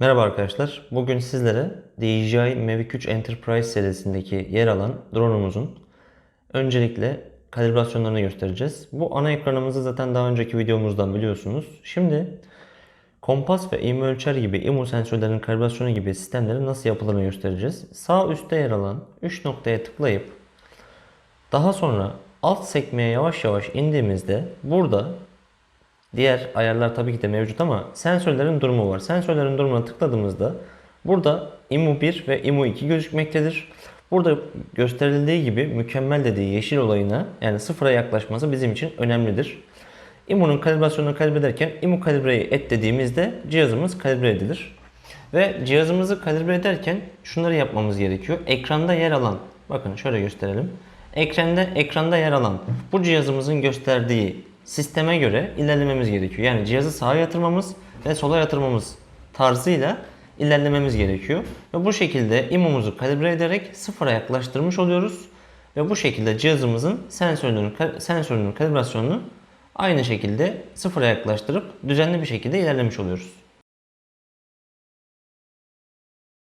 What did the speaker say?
Merhaba arkadaşlar. Bugün sizlere DJI Mavic 3 Enterprise serisindeki yer alan drone'umuzun öncelikle kalibrasyonlarını göstereceğiz. Bu ana ekranımızı zaten daha önceki videomuzdan biliyorsunuz. Şimdi kompas ve ivme ölçer gibi IMU sensörlerinin kalibrasyonu gibi sistemlerin nasıl yapıldığını göstereceğiz. Sağ üstte yer alan 3 noktaya tıklayıp daha sonra alt sekmeye yavaş yavaş indiğimizde burada Diğer ayarlar tabii ki de mevcut ama sensörlerin durumu var. Sensörlerin durumuna tıkladığımızda burada IMU 1 ve IMU 2 gözükmektedir. Burada gösterildiği gibi mükemmel dediği yeşil olayına yani sıfıra yaklaşması bizim için önemlidir. IMU'nun kalibrasyonunu kalibre ederken IMU kalibreyi et dediğimizde cihazımız kalibre edilir. Ve cihazımızı kalibre ederken şunları yapmamız gerekiyor. Ekranda yer alan, bakın şöyle gösterelim. Ekranda, ekranda yer alan bu cihazımızın gösterdiği sisteme göre ilerlememiz gerekiyor. Yani cihazı sağa yatırmamız ve sola yatırmamız tarzıyla ilerlememiz gerekiyor. Ve bu şekilde imumuzu kalibre ederek sıfıra yaklaştırmış oluyoruz. Ve bu şekilde cihazımızın sensörünün, sensörünün kalibrasyonunu aynı şekilde sıfıra yaklaştırıp düzenli bir şekilde ilerlemiş oluyoruz.